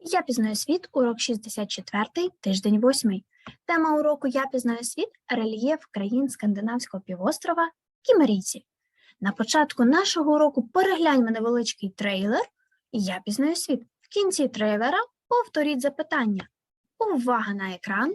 Я пізнаю світ, урок 64, тиждень 8. Тема уроку Я пізнаю світ рельєф країн Скандинавського півострова Кімерійці. На початку нашого уроку перегляньмо невеличкий трейлер Я пізнаю світ. В кінці трейлера повторіть запитання. Увага на екран.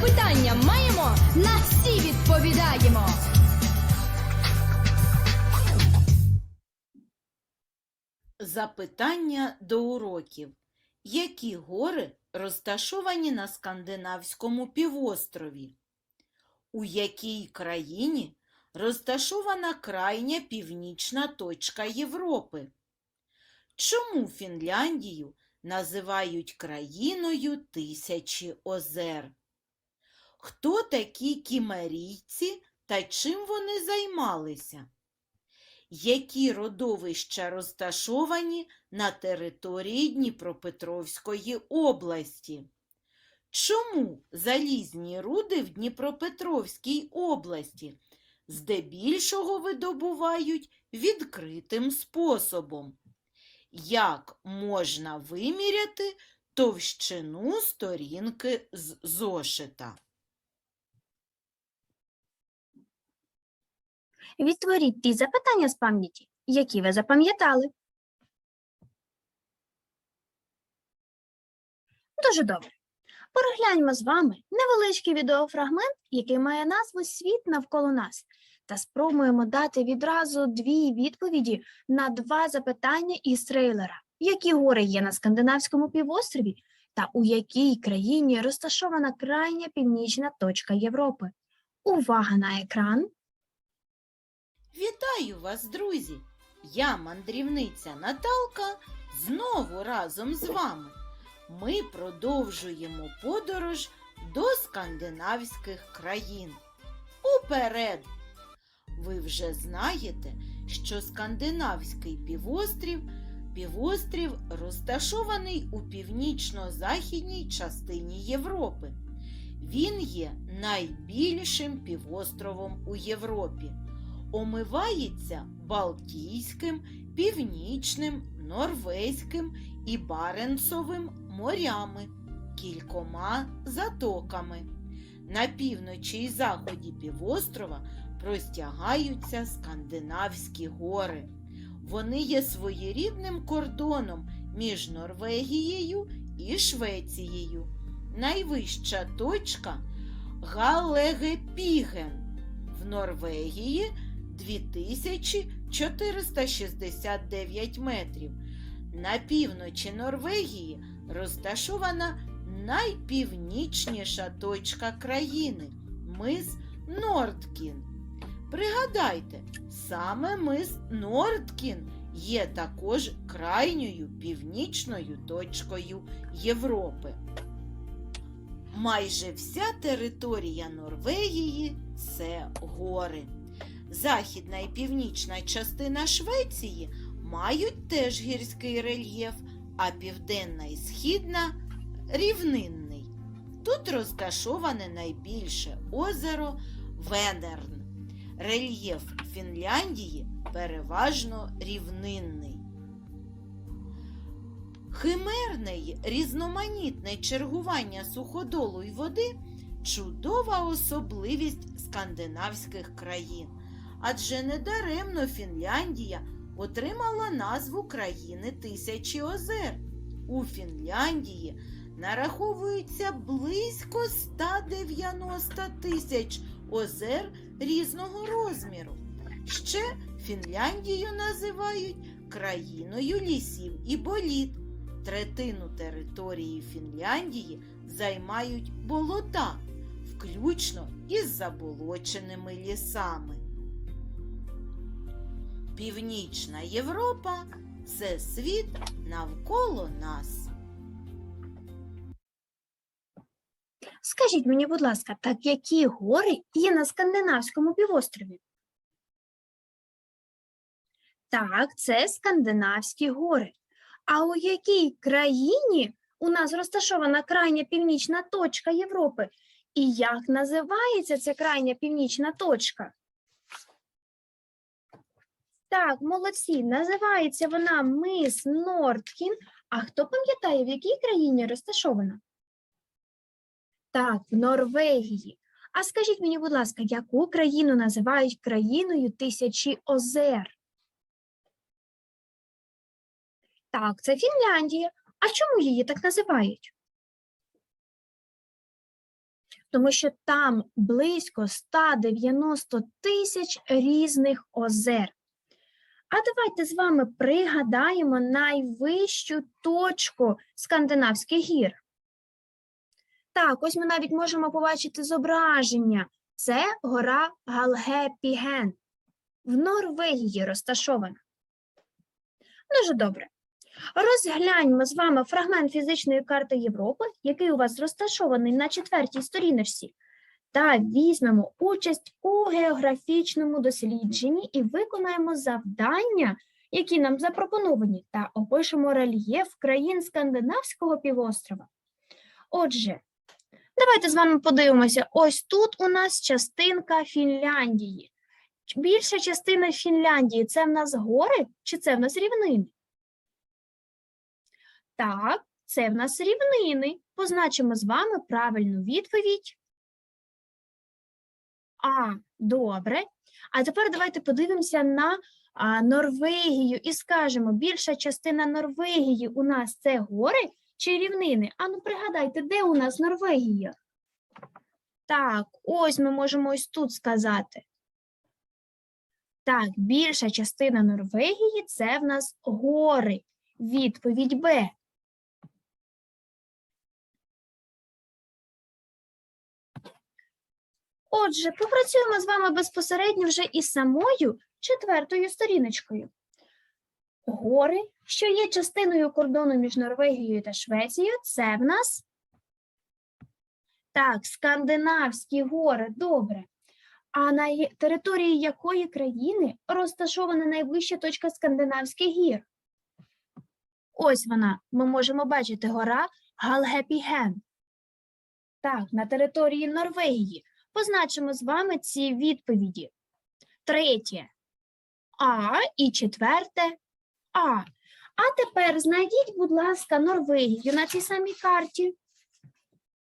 Запитання маємо, на всі відповідаємо. Запитання до уроків. Які гори розташовані на Скандинавському півострові? У якій країні розташована крайня північна точка Європи? Чому Фінляндію називають країною тисячі озер? Хто такі кімерійці та чим вони займалися? Які родовища розташовані на території Дніпропетровської області? Чому залізні руди в Дніпропетровській області здебільшого видобувають відкритим способом? Як можна виміряти товщину сторінки з зошита? Відтворіть ті запитання з пам'яті, які ви запам'ятали. Дуже добре. Перегляньмо з вами невеличкий відеофрагмент, який має назву Світ навколо нас, та спробуємо дати відразу дві відповіді на два запитання із трейлера. Які гори є на скандинавському півострові та у якій країні розташована крайня північна точка Європи? Увага на екран! Вітаю вас, друзі! Я мандрівниця Наталка знову разом з вами. Ми продовжуємо подорож до скандинавських країн. Уперед! Ви вже знаєте, що скандинавський півострів півострів розташований у північно-західній частині Європи. Він є найбільшим півостровом у Європі омивається Балтійським, Північним, Норвезьким і Баренцовим морями, кількома затоками. На півночі і заході півострова простягаються Скандинавські гори. Вони є своєрідним кордоном між Норвегією і Швецією. Найвища точка Галегепіген в Норвегії 2469 метрів. На півночі Норвегії розташована найпівнічніша точка країни мис Нордкін. Пригадайте, саме мис Нордкін є також крайньою північною точкою Європи. Майже вся територія Норвегії це гори. Західна і північна частина Швеції мають теж гірський рельєф, а південна і східна рівнинний. Тут розташоване найбільше озеро Венерн. Рельєф Фінляндії переважно рівнинний. Химерне й різноманітне чергування суходолу й води чудова особливість скандинавських країн. Адже недаремно Фінляндія отримала назву країни тисячі озер. У Фінляндії нараховується близько 190 тисяч озер різного розміру. Ще Фінляндію називають країною лісів і боліт. Третину території Фінляндії займають болота, включно із заболоченими лісами. Північна Європа це світ навколо нас. Скажіть мені, будь ласка, так які гори є на скандинавському півострові? Так, це скандинавські гори. А у якій країні у нас розташована крайня північна точка Європи? І як називається ця крайня північна точка? Так, молодці, називається вона мис Нордкін. А хто пам'ятає, в якій країні розташована? Так, в Норвегії. А скажіть мені, будь ласка, яку країну називають країною тисячі озер? Так, це Фінляндія. А чому її так називають? Тому що там близько 190 тисяч різних озер. А давайте з вами пригадаємо найвищу точку скандинавських гір. Так, ось ми навіть можемо побачити зображення. Це гора Галгепіген. В Норвегії розташована. Дуже добре. Розгляньмо з вами фрагмент фізичної карти Європи, який у вас розташований на четвертій сторіночці, та візьмемо участь у географічному дослідженні і виконаємо завдання, які нам запропоновані, та опишемо рельєф країн Скандинавського півострова. Отже, Давайте з вами подивимося. Ось тут у нас частинка Фінляндії. Більша частина Фінляндії це в нас гори чи це в нас рівнини? Так, це в нас рівнини. Позначимо з вами правильну відповідь. А, добре. А тепер давайте подивимося на а, Норвегію і скажемо, більша частина Норвегії у нас це гори чи рівнини? Ану, пригадайте, де у нас Норвегія? Так, ось ми можемо ось тут сказати. Так, більша частина Норвегії це в нас гори. Відповідь Б. Отже, попрацюємо з вами безпосередньо вже із самою четвертою сторіночкою. Гори, що є частиною кордону між Норвегією та Швецією, це в нас так, скандинавські гори, добре. А на території якої країни розташована найвища точка скандинавських гір? Ось вона. Ми можемо бачити гора Галгепіген. Так, на території Норвегії. Позначимо з вами ці відповіді. Третє А і четверте А. А тепер знайдіть, будь ласка, Норвегію на цій самій карті.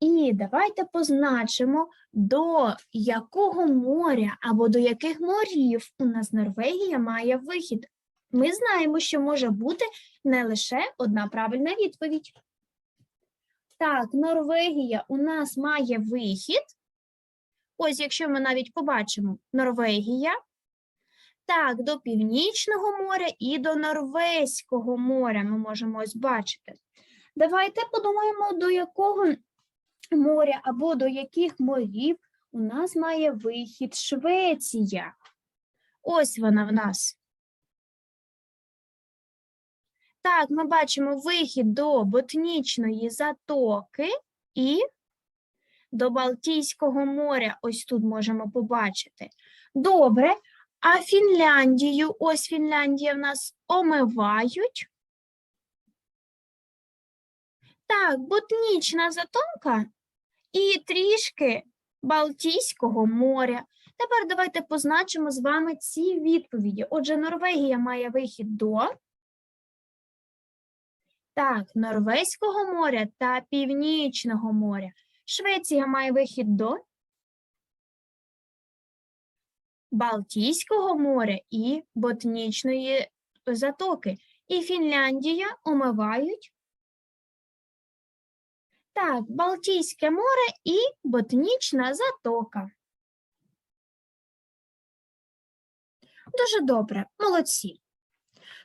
І давайте позначимо, до якого моря або до яких морів у нас Норвегія має вихід. Ми знаємо, що може бути не лише одна правильна відповідь. Так, Норвегія у нас має вихід. Ось, якщо ми навіть побачимо Норвегія. Так, до Північного моря і до Норвезького моря ми можемо ось бачити. Давайте подумаємо, до якого моря або до яких морів у нас має вихід Швеція. Ось вона в нас. Так, ми бачимо вихід до Ботнічної затоки і до Балтійського моря. Ось тут можемо побачити. Добре. А Фінляндію, ось Фінляндія в нас омивають. Так, Ботнічна затока і трішки Балтійського моря. Тепер давайте позначимо з вами ці відповіді. Отже, Норвегія має вихід до так, Норвезького моря та Північного моря. Швеція має вихід до Балтійського моря і Ботнічної затоки. І Фінляндія омивають так, Балтійське море і Ботнічна затока. Дуже добре, молодці.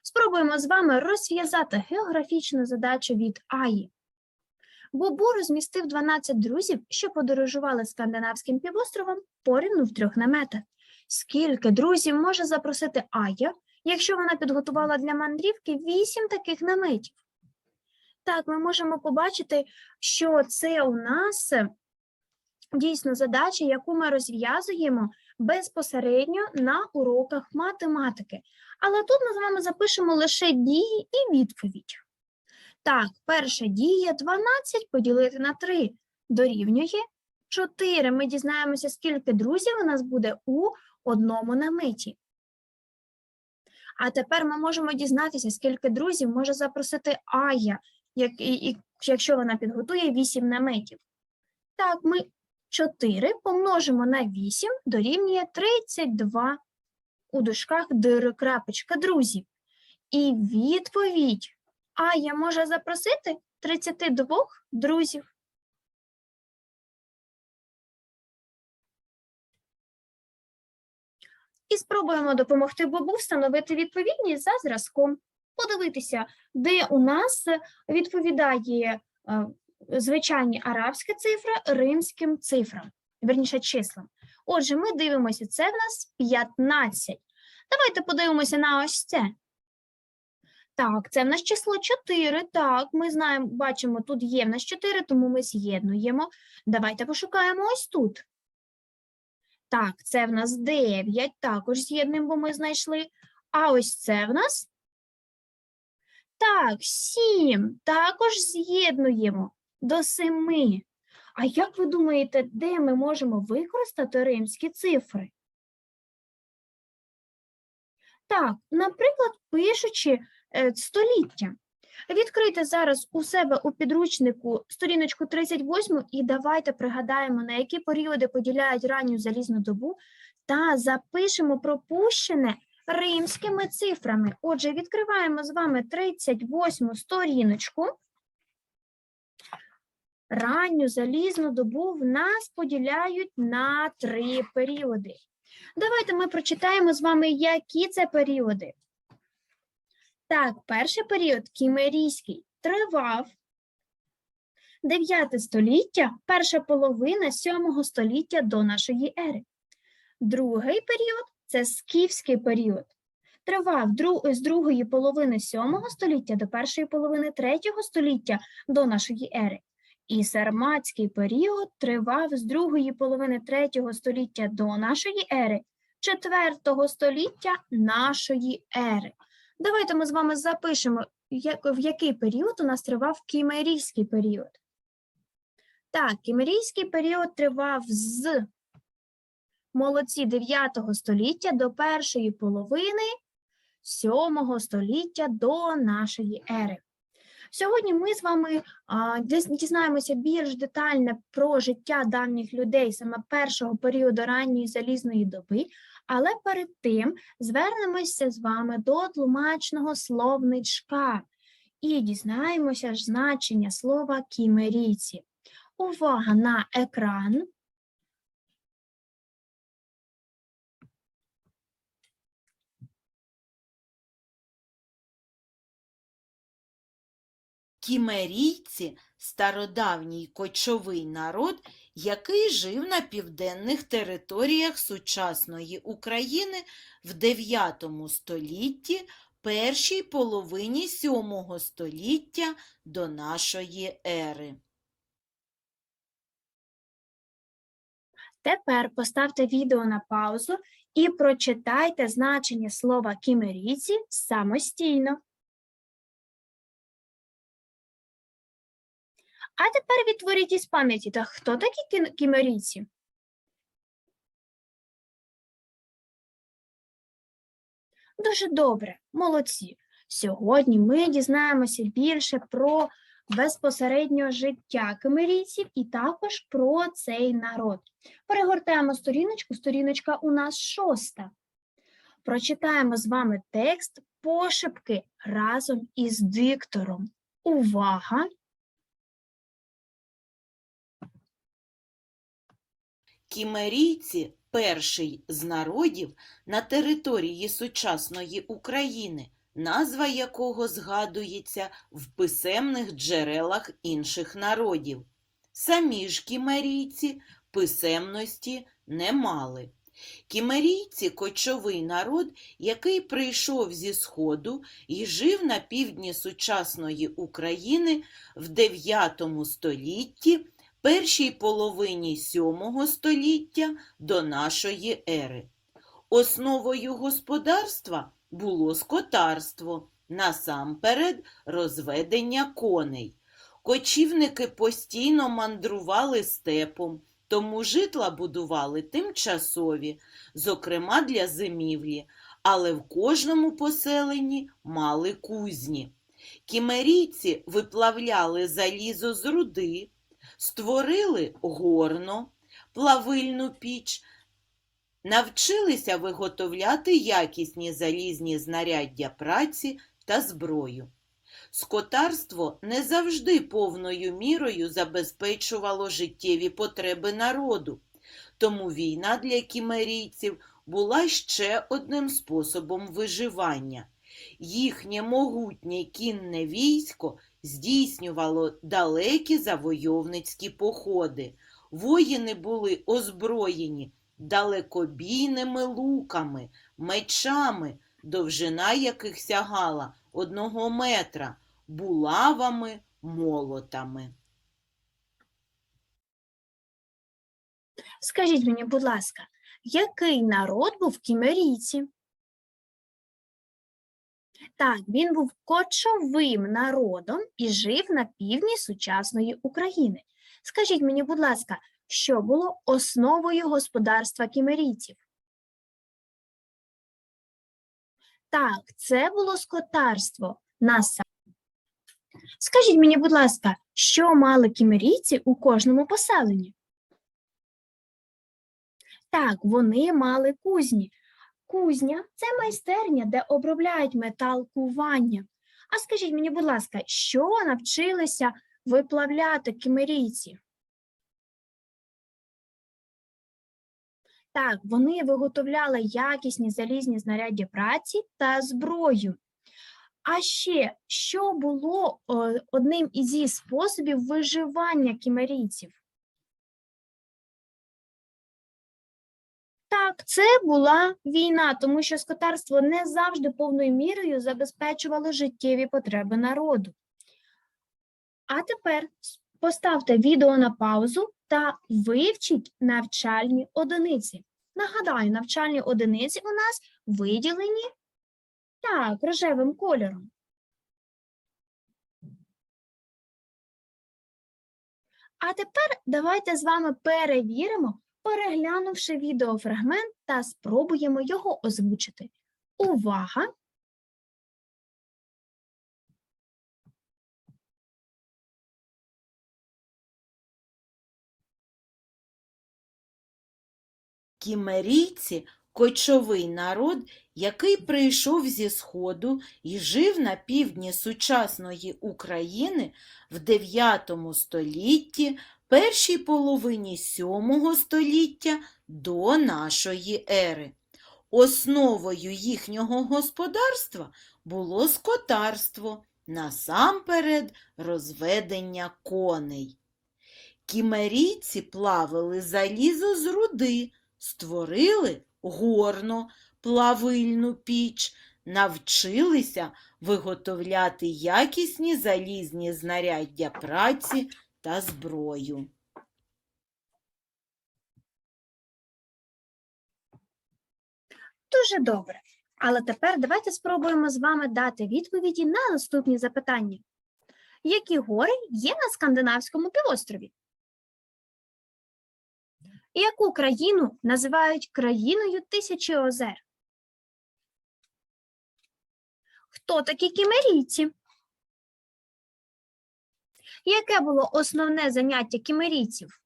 Спробуємо з вами розв'язати географічну задачу від Аї. Бобу розмістив 12 друзів, що подорожували скандинавським півостровом порівну в трьох наметах. Скільки друзів може запросити Ая, якщо вона підготувала для мандрівки 8 таких наметів? Так, ми можемо побачити, що це у нас е, дійсно задача, яку ми розв'язуємо безпосередньо на уроках математики. Але тут ми з вами запишемо лише дії і відповідь. Так, перша дія 12 поділити на 3 дорівнює 4. Ми дізнаємося, скільки друзів у нас буде у одному наметі. А тепер ми можемо дізнатися, скільки друзів може запросити Ая, як, і, і, якщо вона підготує 8 наметів. Так, ми 4 помножимо на 8 дорівнює 32 у дужках дир крапочка друзів. І відповідь Ая може запросити 32 друзів. І спробуємо допомогти Бобу встановити відповідність за зразком. Подивитися, де у нас відповідає е, звичайні арабська цифра римським цифрам, верніше числам. Отже, ми дивимося, це в нас 15. Давайте подивимося на ось це. Так, це в нас число 4. Так, ми знаємо, бачимо, тут є в нас 4, тому ми з'єднуємо. Давайте пошукаємо ось тут. Так, це в нас 9, також з'єднуємо, бо ми знайшли. А ось це в нас. Так, 7, також з'єднуємо до 7. А як ви думаєте, де ми можемо використати римські цифри? Так, наприклад, пишучи століття. Відкрийте зараз у себе у підручнику сторіночку 38 і давайте пригадаємо, на які періоди поділяють ранню залізну добу та запишемо пропущене римськими цифрами. Отже, відкриваємо з вами 38 сторіночку. Ранню залізну добу в нас поділяють на три періоди. Давайте ми прочитаємо з вами, які це періоди. Так, перший період кімерійський тривав 9 століття, перша половина 7 століття до нашої ери. Другий період це скіфський період. Тривав з другої половини 7 століття до першої половини 3 століття до нашої ери. І сарматський період тривав з другої половини 3 століття до нашої ери, 4 століття нашої ери. Давайте ми з вами запишемо, в який період у нас тривав кімерійський період. Так, кімерійський період тривав з молодці 9 століття до першої половини 7 століття до нашої ери. Сьогодні ми з вами а, дізнаємося більш детально про життя давніх людей саме першого періоду ранньої залізної доби, але перед тим звернемося з вами до тлумачного словничка і дізнаємося ж значення слова кімерійці. Увага на екран. Кімерійці – стародавній кочовий народ, який жив на південних територіях сучасної України в 9 столітті, першій половині 7 століття до нашої ери. Тепер поставте відео на паузу і прочитайте значення слова кімерійці самостійно. А тепер відтворіть із пам'яті, та хто такі кімерійці? Дуже добре, молодці. Сьогодні ми дізнаємося більше про безпосередньо життя кимерійців і також про цей народ. Перегортаємо сторіночку, сторіночка у нас шоста. Прочитаємо з вами текст пошепки разом із диктором. Увага! Кімерійці – перший з народів на території сучасної України, назва якого згадується в писемних джерелах інших народів. Самі ж кімерійці писемності не мали. Кімерійці – кочовий народ, який прийшов зі Сходу і жив на півдні сучасної України в 9 столітті, першій половині 7 століття до нашої ери. Основою господарства було скотарство, насамперед розведення коней. Кочівники постійно мандрували степом, тому житла будували тимчасові, зокрема для зимівлі, але в кожному поселенні мали кузні. Кімерійці виплавляли залізо з руди, створили горно, плавильну піч, навчилися виготовляти якісні залізні знаряддя праці та зброю. Скотарство не завжди повною мірою забезпечувало життєві потреби народу, тому війна для кімерійців була ще одним способом виживання. Їхнє могутнє кінне військо здійснювало далекі завойовницькі походи. Воїни були озброєні далекобійними луками, мечами, довжина яких сягала одного метра, булавами, молотами. Скажіть мені, будь ласка, який народ був кімерійці? Так, він був кочовим народом і жив на півдні сучасної України. Скажіть мені, будь ласка, що було основою господарства кімерійців? Так, це було скотарство. Наса. Скажіть мені, будь ласка, що мали кімерійці у кожному поселенні? Так, вони мали кузні. Кузня це майстерня, де обробляють метал кування. А скажіть мені, будь ласка, що навчилися виплавляти кімерійці? Так, вони виготовляли якісні залізні знаряддя праці та зброю. А ще, що було е, одним із способів виживання кімерійців? Так, це була війна, тому що скотарство не завжди повною мірою забезпечувало життєві потреби народу. А тепер поставте відео на паузу та вивчіть навчальні одиниці. Нагадаю, навчальні одиниці у нас виділені так, рожевим кольором. А тепер давайте з вами перевіримо, переглянувши відеофрагмент та спробуємо його озвучити. Увага! Кімерійці – кочовий народ, який прийшов зі Сходу і жив на півдні сучасної України в 9 столітті, першій половині 7 століття до нашої ери. Основою їхнього господарства було скотарство, насамперед розведення коней. Кімерійці плавили залізо з руди, створили горно, плавильну піч, навчилися виготовляти якісні залізні знаряддя праці та зброю. Дуже добре. Але тепер давайте спробуємо з вами дати відповіді на наступні запитання. Які гори є на Скандинавському півострові? Яку країну називають країною тисячі озер? Хто такі кімерійці? Яке було основне заняття кімерійців?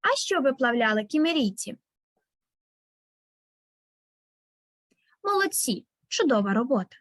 А що виплавляли кімерійці? Молодці, чудова робота.